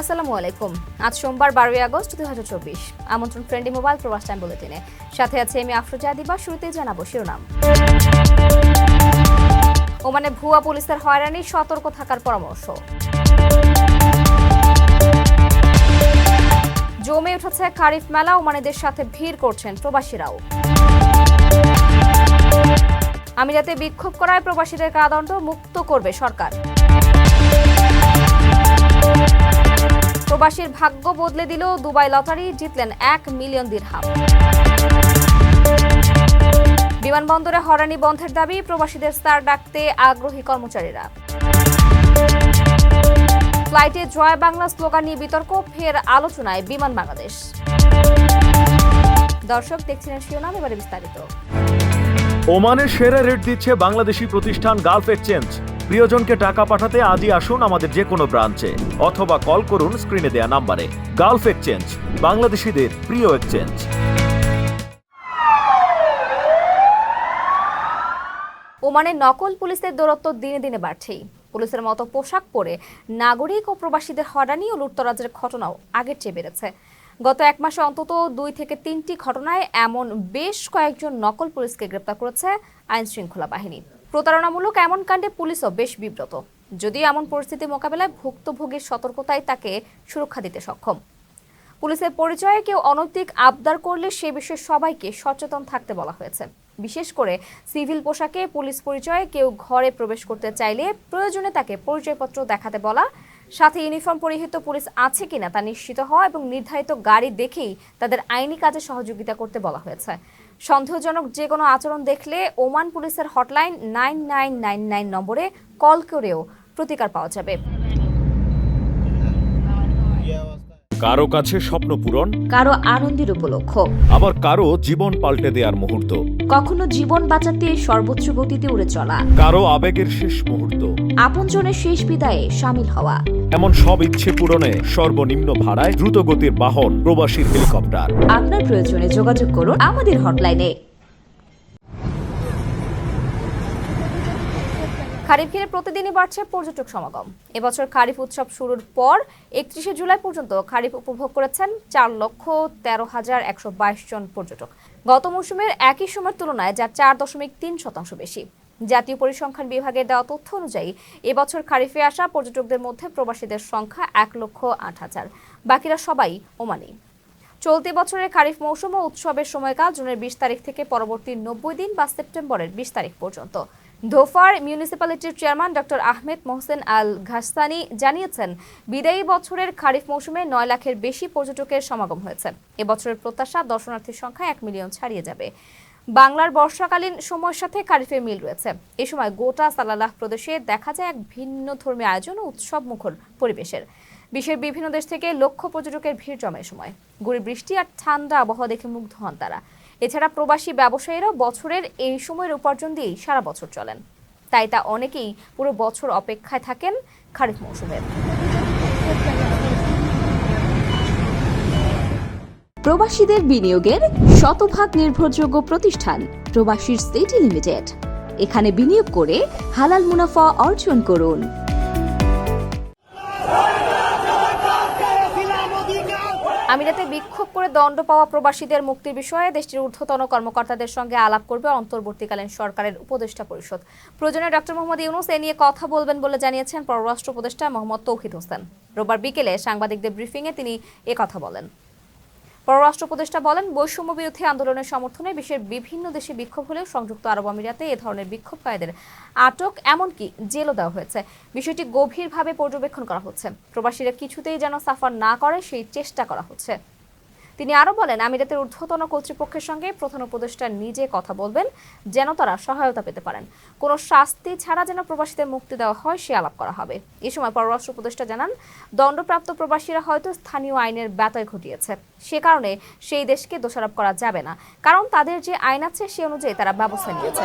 আসসালামু আলাইকুম। আজ সোমবার বারোই আগস্ট, দুই হাজার চব্বিশ। আমন্ত্রণ ফ্রেন্ডলি মোবাইল প্রবাস টাইম বুলেটিনে। সাথে আছে আমি আফরোজা দিবা শুরুতেই জানাব শিরোনাম। ওমানে ভুয়া পুলিশের হয়রানি, সতর্ক থাকার পরামর্শ। জমে উঠেছে খারিফ মেলা, ওমানিদের সাথে ভিড় করছেন প্রবাসীরাও। আমিরাতে বিক্ষোভ করায় প্রবাসীদের কারাদণ্ড মুক্ত করবে সরকার। প্রবাসীর ভাগ্য বদলে দিল, দুবাই লটারি জিতলেন এক মিলিয়ন দিরহাম। বিমানবন্দরে হরানি বন্ধের দাবি, প্রবাসীদের স্টার ডাকতে আগ্রহী কর্মচারীরা। ফ্লাইটে জয় বাংলা স্লোগান নিয়ে বিতর্ক, ফের আলোচনায় বিমান বাংলাদেশ। দর্শক দেখছিলেন শিরোনাম, এবারে বিস্তারিত। ওমানের সেরা রেট দিচ্ছে বাংলাদেশি প্রতিষ্ঠান গালফ এক্সচেঞ্জ। প্রিয়জনকে টাকা পাঠাতে আজই আসুন আমাদের যে কোনো ব্রাঞ্চে, অথবা কল করুন স্ক্রিনে দেয়া নাম্বারে। গালফ এক্সচেঞ্জ, বাংলাদেশিদের প্রিয় এক্সচেঞ্জ। ওমানে নকল পুলিশের দৌরত্ব দিনে দিনে বাড়ছেই। পুলিশের মতো পোশাক পরে নাগরিক ও প্রবাসীদের হরানি ও লুটতরাজের ঘটনাও আগের চেয়ে বেড়েছে। গত এক মাসে অন্তত দুই থেকে তিনটি ঘটনায় এমন বেশ কয়েকজন নকল পুলিশকে গ্রেপ্তার করেছে আইন শৃঙ্খলা বাহিনী। প্রতারণামূলক এমন কাণ্ডে পুলিশও বেশ বিব্রত। যদিও এমন পরিস্থিতি মোকাবেলায় ভুক্তভোগীর সতর্কতাই তাকে সুরক্ষা দিতে সক্ষম। পুলিশের পরিচয়ে কেউ অনৈতিক আবদার করলে সে বিষয়ে সবাইকে সচেতন থাকতে বলা হয়েছে। বিশেষ করে সিভিল পোশাকে পুলিশ পরিচয়ে কেউ ঘরে প্রবেশ করতে চাইলে প্রয়োজনে তাকে পরিচয়পত্র দেখাতে বলা, সাথে ইউনিফর্ম পরিহিত পুলিশ আছে কিনা তা নিশ্চিত হওয়া এবং নির্ধারিত গাড়ি দেখেই তাদের আইনি কাজে সহযোগিতা করতে বলা হয়েছে। সন্দেহজনক যে কোনো আচরণ দেখলে ওমান পুলিশের hotline nine nine nine nine নম্বরে কল করেও প্রতিকার পাওয়া যাবে। কারও কাছে স্বপ্ন পূরণ কারও আনন্দের উপলক্ষ। আবার কারও জীবন পাল্টে দেওয়ার মুহূর্ত। কখনো জীবন বাঁচাতে সর্বোচ্চ গতিতে উড়ে চলা। কারও আবেগের শেষ মুহূর্ত। আপনজনের শেষ বিদায়ে সামিল হওয়া। এমন সব ইচ্ছে পূরণে সর্বনিম্ন ভাড়ায় দ্রুত গতির বাহন প্রবাসীর হেলিকপ্টার। আপনার প্রয়োজনে যোগাযোগ করুন আমাদের হটলাইনে। খারিফ ঘিরে প্রতিদিনই বাড়ছে পর্যটক সমাগম। এবছর খারিফ উৎসব শুরুর পর একত্রিশে জুলাই পর্যন্ত খারিফ উপভোগ করেছেন চার লক্ষ তেরো হাজার একশো বাইশ জন পর্যটক। গত মৌসুমের একই সময়ের তুলনায় যা চার দশমিক তিন শতাংশ বেশি। জাতীয় পরিসংখ্যান বিভাগের দেওয়া তথ্য অনুযায়ী, এবছর খারিফে আসা পর্যটকদের মধ্যে প্রবাসীদের সংখ্যা এক লক্ষ আট হাজার। বাকিরা সবাই ওমানি চলতি বছরের খারিফ মৌসুম ও উৎসবের সময়কাল জুনের বিশ তারিখ থেকে পরবর্তী নব্বই দিন বা সেপ্টেম্বরের বিশ তারিখ পর্যন্ত। Dhofar মিউনিসিপ্যালিটির chairman doctor Ahmed Mohsen Al Ghassani জানিয়েছেন, বিদায়ী বছরের খারিফ মৌসুমে নয় লাখের বেশি পর্যটকের সমাগম হয়েছে। এবছরের প্রত্যাশা দর্শনার্থীর সংখ্যা এক মিলিয়ন ছাড়িয়ে যাবে। বাংলার বর্ষাকালীন সময়ের সাথে খারিফের মিল রয়েছে। এ সময় গোটা সালালাহ প্রদেশে দেখা যায় এক ভিন্ন ধর্মীয় আয়োজন ও উৎসব মুখর পরিবেশের। বিশ্বের বিভিন্ন দেশ থেকে লক্ষ পর্যটকের ভিড় জমে সময়। গুড়ি বৃষ্টি আর ঠান্ডা আবহাওয়া দেখে মুগ্ধ হন তারা। এছাড়া প্রবাসী ব্যবসায়ীরাও বছরের এই সময়ের উপার্জন দিয়েই সারা বছর চলেন। তাই তা অনেকেই পুরো বছর অপেক্ষায় থাকেন খারিফ মৌসুমের প্রবাসীদের বিনিয়োগের শতভাগ নির্ভরযোগ্য প্রতিষ্ঠান প্রবাসীর সিটি লিমিটেড। এখানে বিনিয়োগ করে হালাল মুনাফা অর্জন করুন। আমিরাতে বিক্ষোভ করে দণ্ড পাওয়া প্রবাসীদের মুক্তির বিষয়ে দেশটির ঊর্ধ্বতন কর্মকর্তাদের সঙ্গে আলাপ করবে অন্তর্বর্তীকালীন সরকারের উপদেষ্টা পরিষদ। প্রয়োজনে ডক্টর মোহাম্মদ ইউনুস এ নিয়ে কথা বলবেন বলে জানিয়েছেন পররাষ্ট্র উপদেষ্টা মোহাম্মদ তৌহিদ হোসেন। রোববার বিকেলে সাংবাদিকদের ব্রিফিংয়ে তিনি কথা বলেন। পররাষ্ট্র উপদেষ্টা বলেন, বৈষম্য বিরোধী আন্দোলনের সমর্থনে বিশ্বের বিভিন্ন দেশে বিক্ষোভ হলেও সংযুক্ত আরব আমিরাতে এ ধরনের বিক্ষোভকারীদের আটক, এমনকি জেলও দেওয়া হয়েছে। বিষয়টি গভীরভাবে পর্যবেক্ষণ করা হচ্ছে। প্রবাসীরা কিছুতেই যেন সাফার না করে, সেই চেষ্টা করা হচ্ছে। তিনি আরও বলেন, আমিরাতের ঊর্ধ্বতন কর্তৃপক্ষের সঙ্গে প্রধান উপদেষ্টা নিজে কথা বলবেন যেন তারা সহায়তা পেতে পারেন। কোনো শাস্তি ছাড়া যেন প্রবাসীদের মুক্তি দেওয়া হয়, সে আলাপ করা হবে। এ সময় পররাষ্ট্র উপদেষ্টা জানান, দণ্ডপ্রাপ্ত প্রবাসীরা হয়তো স্থানীয় আইনের ব্যতয় ঘটিয়েছে। সে কারণে সেই দেশকে দোষারোপ করা যাবে না। কারণ তাদের যে আইন আছে, সে অনুযায়ী তারা ব্যবস্থা নিয়েছে।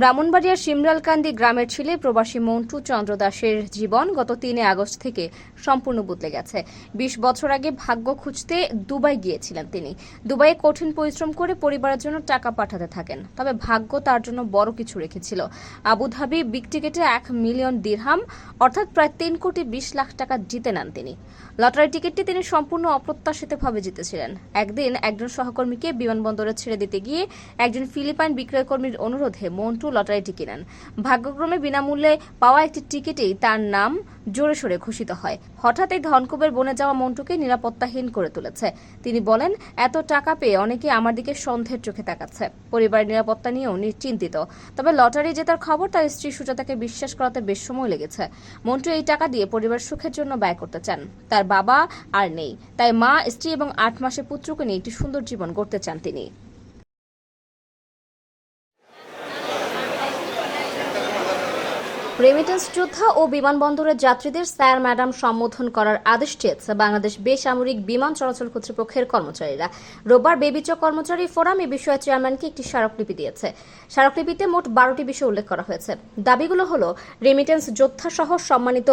ব্রাহ্মণবাড়িয়ার শিমরালকান্দি গ্রামের ছেলে প্রবাসী মন্টু চন্দ্র দাসের জীবন গত তিনে আগস্ট থেকে সম্পূর্ণ বদলে গেছে। বিশ বছর আগে ভাগ্য খুঁজতে দুবাই গিয়েছিলেন তিনি। দুবাইয়ে কঠিন পরিশ্রম করে পরিবারের জন্য টাকা পাঠাতে থাকেন। তবে ভাগ্য তার জন্য বড় কিছু রেখেছিল। আবুধাবি বিগ টিকেটে এক মিলিয়ন দিরহাম অর্থাৎ প্রায় তিন কোটি বিশ লাখ টাকা জিতে নেন তিনি। লটারি টিকিটটি তিনি সম্পূর্ণ অপ্রত্যাশিতভাবে জিতেছিলেন। একদিন একজন সহকর্মীকে বিমানবন্দরে ছেড়ে দিতে গিয়ে একজন ফিলিপাইন বিক্রয়কর্মীর অনুরোধে মন্টু লটারিটি কিনেন ভাগ্যক্রমে বিনামূল্যে পাওয়া একটি টিকিটেই তার নাম জোরে সোরে ঘোষিত হয়। হঠাৎ এই ধনকুবের বনে যাওয়া মন্টুকে নিরাপত্তাহীন করে তুলেছে। তিনি বলেন, এত টাকা পেয়ে অনেকে আমার দিকে সন্দেহের চোখে তাকাচ্ছে। পরিবারের নিরাপত্তা নিয়েও চিন্তিত তবে লটারি জেতার খবর তার স্ত্রী সুজাতাকে বিশ্বাস করাতে বেশ সময় লেগেছে। মন্টু এই টাকা দিয়ে পরিবার সুখের জন্য ব্যয় করতে চান। তার বাবা আর নেই। তাই মা, স্ত্রী এবং আট মাসের পুত্রকে নিয়ে একটি সুন্দর জীবন গড়তে চান তিনি। রেমিটেন্স যোদ্ধা ও বিমানবন্দরের যাত্রীদের স্যার, ম্যাডাম সম্বোধন করার আদেশ চেয়েছে বাংলাদেশ বেসামরিক বিমান চলাচল কর্তৃপক্ষের কর্মচারীরা। রোববার বেবিচ কর্মচারী ফোরাম এ বিষয়ে চেয়ারম্যানকে একটি স্মারকলিপি দিয়েছে। স্মারকলিপিতে মোট বারোটি বিষয় উল্লেখ করা হয়েছে। দাবিগুলো হলো, রেমিটেন্স যোদ্ধা সহ সম্মানিত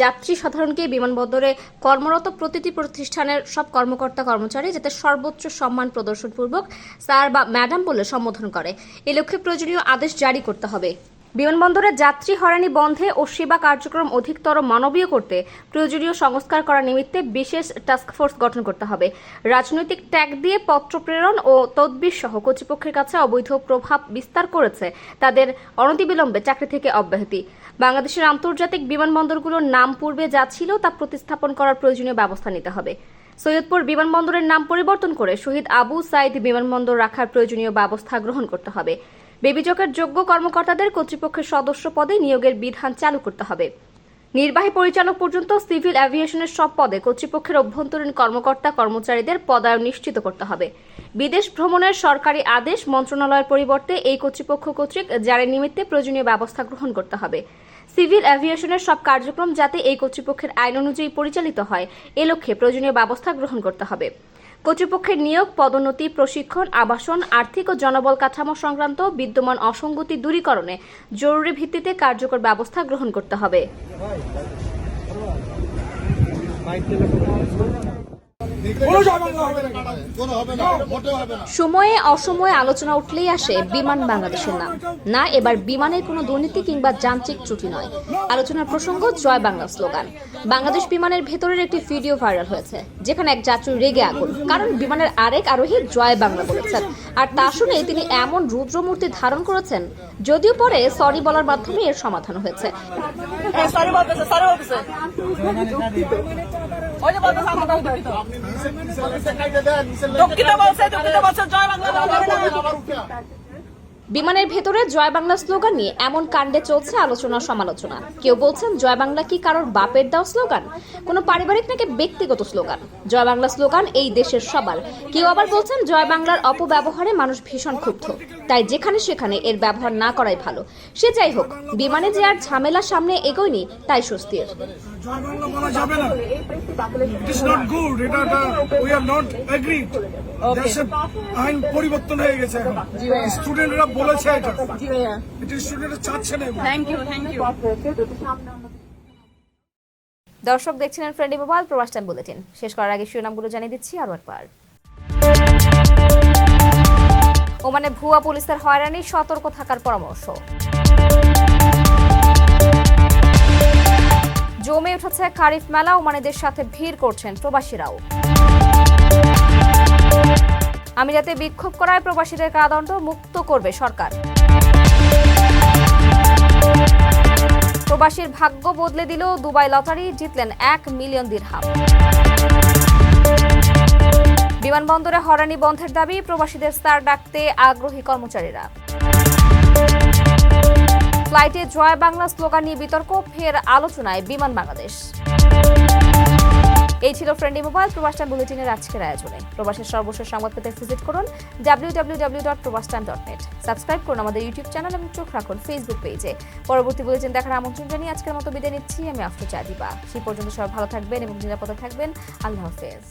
যাত্রী সাধারণকে বিমানবন্দরে কর্মরত প্রতিটি প্রতিষ্ঠানের সব কর্মকর্তা কর্মচারী যাতে সর্বোচ্চ সম্মান প্রদর্শনপূর্বক স্যার বা ম্যাডাম বলে সম্বোধন করে। এ লক্ষ্যে প্রয়োজনীয় আদেশ জারি করতে হবে। বিমানবন্দরে যাত্রী হয়রানি বন্ধে ও সেবা কার্যক্রম অধিকতর মানবীয় করতে প্রয়োজনীয় সংস্কার করার নিমিত্তে বিশেষ টাস্কফোর্স গঠন করতে হবে। রাজনৈতিক ট্যাগ দিয়ে পত্র প্রেরণ ও তদবির সহ কর্তৃপক্ষের কাছে অবৈধ প্রভাব বিস্তার করেছে তাদের অনতিবিলম্বে চাকরি থেকে অব্যাহতি। বাংলাদেশের আন্তর্জাতিক বিমানবন্দরগুলোর নাম পূর্বে যা ছিল তা প্রতিস্থাপন করার প্রয়োজনীয় ব্যবস্থা নিতে হবে। সৈয়দপুর বিমানবন্দরের নাম পরিবর্তন করে শহীদ আবু সাইদ বিমানবন্দর রাখার প্রয়োজনীয় ব্যবস্থা গ্রহণ করতে হবে। বেবিজকের যোগ্য কর্মকর্তাদের কর্তৃপক্ষের সদস্য পদে নিয়োগের বিধান চালু করতে হবে। নির্বাহী পরিচালক পর্যন্ত সিভিল অ্যাভিয়েশনের সব পদে কর্তৃপক্ষের অভ্যন্তরীণ কর্মকর্তা কর্মচারীদের পদায়ন নিশ্চিত করতে হবে। বিদেশ ভ্রমণের সরকারি আদেশ মন্ত্রণালয়ের পরিবর্তে এই কর্তৃপক্ষ কর্তৃক জারির নিমিত্তে প্রয়োজনীয় ব্যবস্থা গ্রহণ করতে হবে। সিভিল অ্যাভিয়েশনের সব কার্যক্রম যাতে এই কর্তৃপক্ষের আইন অনুযায়ী পরিচালিত হয়, এ লক্ষ্যে প্রয়োজনীয় ব্যবস্থা গ্রহণ করতে হবে। কর্তৃপক্ষের নিয়োগ, পদোন্নতি, প্রশিক্ষণ, আবাসন, আর্থিক ও জনবল কাঠামো সংক্রান্ত বিদ্যমান অসঙ্গতি দূরীকরণে জরুরি ভিত্তিতে কার্যকর ব্যবস্থা গ্রহণ করতে হবে। সময়ে অসময়ে আলোচনা উঠলেই আসে বিমান বাংলাদেশের নাম। না এবার বিমানের কোনো দুর্নীতি কিংবা যান্ত্রিক ত্রুটি নয়। আলোচনার প্রসঙ্গ জয় বাংলা স্লোগান। বাংলাদেশ বিমানের ভেতরের একটি ভিডিও ভাইরাল হয়েছে যেখানে এক যাত্রী রেগে আগুন। কারণ বিমানের আরেক আরোহী জয় বাংলা বলেছেন। আর তা শুনে তিনি এমন রুদ্রমূর্তি ধারণ করেছেন যদিও পরে সরি বলার মাধ্যমে এর সমাধান হয়েছে। বিমানের ভেতরে জয় বাংলা স্লোগান নিয়ে এমন কাণ্ডে চলছে আলোচনা সমালোচনা। কেউ বলছেন, জয় বাংলা কি কারোর বাপের দাও স্লোগান? কোনো পারিবারিক নাকি ব্যক্তিগত স্লোগান? জয় বাংলা স্লোগান, এই দেশের সবার। কেউ আবার বলছেন, জয় বাংলার অপব্যবহারে মানুষ ভীষণ ক্ষুব্ধ। তাই যেখানে সেখানে এর ব্যবহার না করাই ভালো। সে যাই হোক, বিমানে যে আর ঝামেলা সামনে এগোয়নি, তাই স্বস্তির। জয় বাংলা বলা যাবে না। ইট ইজ নট গুড এটা উই আর নট এগ্রিড দেশের আইন পরিবর্তন হয়ে গেছে স্টুডেন্টরা বলেছে এটা। এটা স্টুডেন্টরা চাচ্ছে না থ্যাংক ইউ থ্যাংক ইউ দর্শক দেখছিলেন ফ্রেন্ডলি মোবাইল প্রবাস টাইম বুলেটিন শেষ করার আগে শিরোনামগুলো জানিয়ে দিচ্ছি আরও একবার। ওমানে ভুয়া পুলিশের হয়রানি সতর্ক থাকার পরামর্শ। খারিফ মেলা ওমানিদের সাথে ভিড় করছেন প্রবাসীরাও। আমিরাতে বিক্ষোভ করায় প্রবাসীদের কারাদণ্ড মুক্ত করবে সরকার। প্রবাসীর ভাগ্য বদলে দিল দুবাই লটারি জিতলেন এক মিলিয়ন দিরহাম। বিমানবন্দরে হরানি বন্ধের দাবি প্রবাসীদের স্টার ডাকতে আগ্রহী কর্মচারীরা। ফ্লাইটে জয় বাংলা স্লোগান নিয়ে বিতর্ক, ফের আলোচনায় বিমান বাংলাদেশ। এই ছিল ফ্রেন্ডলি মোবাইল প্রবাস টাইম বুলেটিনের আজকের আয়োজনে। প্রবাসের সর্বশেষ সংবাদ পেতে ভিজিট করুন নেট সাবস্ক্রাইব করুন আমাদের ইউটিউব চ্যানেল এবং চোখ রাখুন ফেসবুক পেজে পরবর্তী বুলেটিন দেখার আমন্ত্রণ জানিয়ে আজকের মতো বিদায় নিচ্ছি। আমি আফরো চাদিবা সেই পর্যন্ত সবাই ভালো থাকবেন এবং নিরাপদে থাকবেন। আল্লাহ হাফেজ।